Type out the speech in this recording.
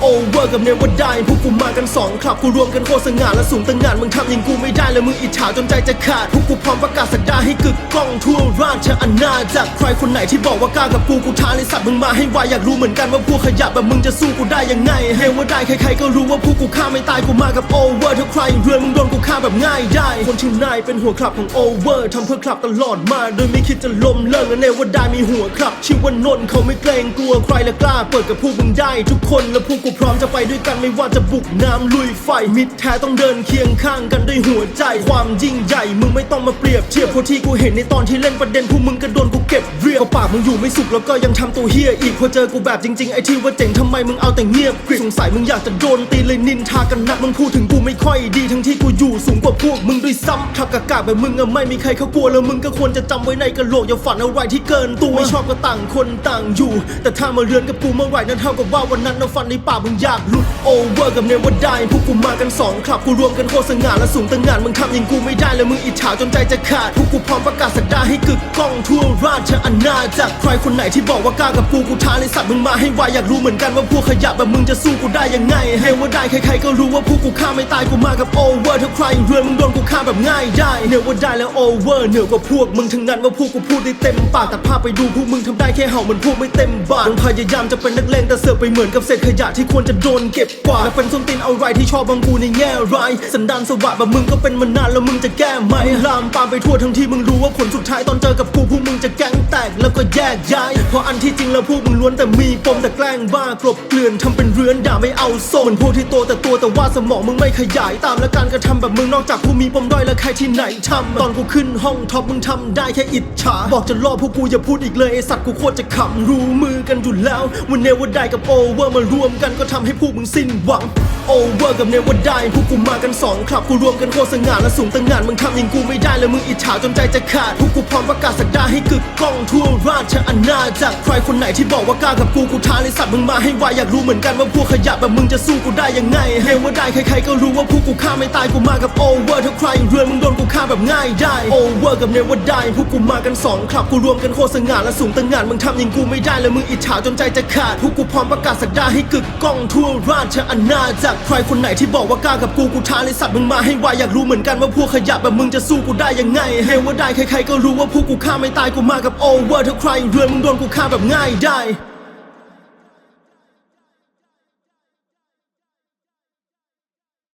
โอเวอร์กับเนวได้พวกกูมากันสองคลับกูรวมกันโคตรสง่าและสูงตั้งงานมึงทำอยังกูไม่ได้เลยมึงอิจฉาจนใจจะขาดพวกกูพร้อมประกาศสักดาให้กึกก้องทั่วราชอาณาจักรใครคนไหนที่บอกว่ากล้ากับกูกูท้าเลยสัตว์มึงมาให้วายอยากรู้เหมือนกันว่าพวกขยะแบบมึงจะสู้กูได้ยังไงเฮว่าได้ใครๆก็รู้ว่าพวกกูฆ่าไม่ตายกูมากับโอเวอร์ถ้าใครเรือนมึงโดนกูฆ่าแบบง่ายได้คนที่นายเป็นหัวคลับของโอเวอร์ทำเพื่อคลับตลอดมาโดยไม่คิดจะล้มเลิกและเนว่าได้มีหัวคลับชื่อว่านนท์เขาไม่เกรงกลัวใครและกล้าเปิดกับพวกมึงได้ทุกคนและพวกกูพร้อมจะไปด้วยกันไม่ว่าจะบุกน้ำลุยไฟ มิตรแท้ต้องเดินเคียงข้างกันด้วยหัวใจ ความยิ่งใหญ่ มึงไม่ต้องมาเปรียบเทียบเพราะที่กูเห็นในตอนที่เล่นประเด็นพวกมึงก็โดนกูเก็บเรียบก็ปากมึงอยู่ไม่สุขแล้วก็ยังทำตัวเฮียอีกพอเจอกูแบบจริงๆไอ้ที่ว่าเจ๋งทำไมมึงเอาแต่เงียบกริบสงสัยมึงอยากจะโดนตีเลยนินทากันนักมึงพูดถึงกูไม่ค่อยดีทั้งที่กูอยู่สูงกว่าพวกมึงด้วยซ้ำขับกากาแบบมึงอะไม่มีใครเขากลัวแล้วมึงก็ควรจะจำไว้ในกระโหลกอย่าฝันอะไรที่เกินตัวไม่ชอบก็ต่างคนต่างอยู่ แต่ถ้ามาเรือนกับกูเมื่อไหร่นั้นเท่ากับว่าวันนั้นเราฟันในปากมึงอยากหลุดโอเวอร์กับเนวได้พวกกูมากันสองคลับกูรวมกันโคตรสง่าและสูงตั้งงานมึงทำอยังกูไม่ได้เลยมึงอิจฉาจนใจจะขาดพวกกูพร้อมประกาศสักดาให้กึกก้องทั่วราชอาณาจักรใครคนไหนที่บอกว่ากล้ากับกูกูท้าเลยสัตว์มึงมาให้วายอยากรู้เหมือนกันว่าพวกขยะแบบมึงจะสู้กูได้ยังไงเฮว่าได้ใครๆก็รู้ว่าพวกกูฆ่าไม่ตายกูมากับโอเวอร์ถ้าใครเรือนมึงโดนกูฆ่าแบบง่ายได้เนว่าได้แล้วโอเวอร์เหนือกว่าพวกมึงทั้งนั้นว่าพวกกูพูดได้เต็มปากแต่ภาพไปดูพวกมึงทำได้แค่เห่าเหมือนพวกไม่เต็มบาทมึงพยายามจะเป็นนักเลงแต่เสือกไปเหมือนกับเศษขยะที่ควรจะโดนเก็บกวาดและเป็นส้นตีนเอาไรที่ชอบบังกูในแง่ร้ายสันดานสวัสดิ์แบบมึงก็เป็นมานานแล้วมึงจะแก้ไหมลามปามไปทั่วทั้งที่มึงรู้ว่าผลสุดท้ายตอนเจอกับกูพวกมึงจะแก๊งแตกแล้วก็แยกย้ายเพราะอันที่จริงแล้วพวกมึงล้วนแต่มีปมแต่แกล้งบ้ากลบเกลื่อนทำเป็นเรือนด่าไม่เอาโซ่เหมือนพวกที่โตแต่ตัวแต่ว่าสมองมึงไม่ขยายตามและการกระทำแบบมึงนอกจากกูมีปมด้อยแล้วใครที่ไหนทำตอนกูขึ้นห้องท็อปมึงทำได้แค่อิจฉาบอกจะรอพวกกูอย่าพูดอีกเลยไอสัตว์กูโคตรจะขำรู้มือกันอยู่แล้ววันเนว่าได้กับโอเวอร์มารวมกันก็ทำให้พวกมึงสิ้นหวังโอเวอร์กับเนว่าได้พวกกูมากันสองคลับกูรวมกันโคตรสง่าและสูงตั้งงานมึงทำอยังกูไม่ได้เลยมึงอิจฉาจนใจจะขาดพวกกูพร้อมประกาศสักดาให้กึกก้องทั่วราชอาณาจักรใครคนไหนที่บอกว่ากล้ากับกูกูท้าเลยสัตว์มึงมาให้วายอยากรู้เหมือนกันว่าพวกขยะแบบมึงจะสู้กูได้ยังไงเฮว่าได้ใครๆก็รู้ว่าพวกกูฆ่าไม่ตายกูมากับโอเวอร์ถ้าใครเรือนมึงโดนาแบบง่ายได้โอเวอร์กับเนว่าได้พวกกูมากันสองคลับกูรวมกันโคตรสง่าและสูงตั้งงานมึงทำยังกูไม่ได้เลยมึงอิจฉาจนใจจะขาดพวกกูพร้อมประกาศสักดาให้กึกก้องทั่วราชอาณาจักรใครคนไหนที่บอกว่ากล้ากับกูกูท้าเลยสัตว์มึงมาให้วายอยากรู้เหมือนกันว่าพวกขยะแบบมึงจะสู้กูได้ยังไงเฮว่าได้ใครๆก็รู้ว่าพวกกูฆ่าไม่ตายกูมากับโอเวอร์ถ้าใครเรือนมึงโดนกูฆ่าแบบง่ายได้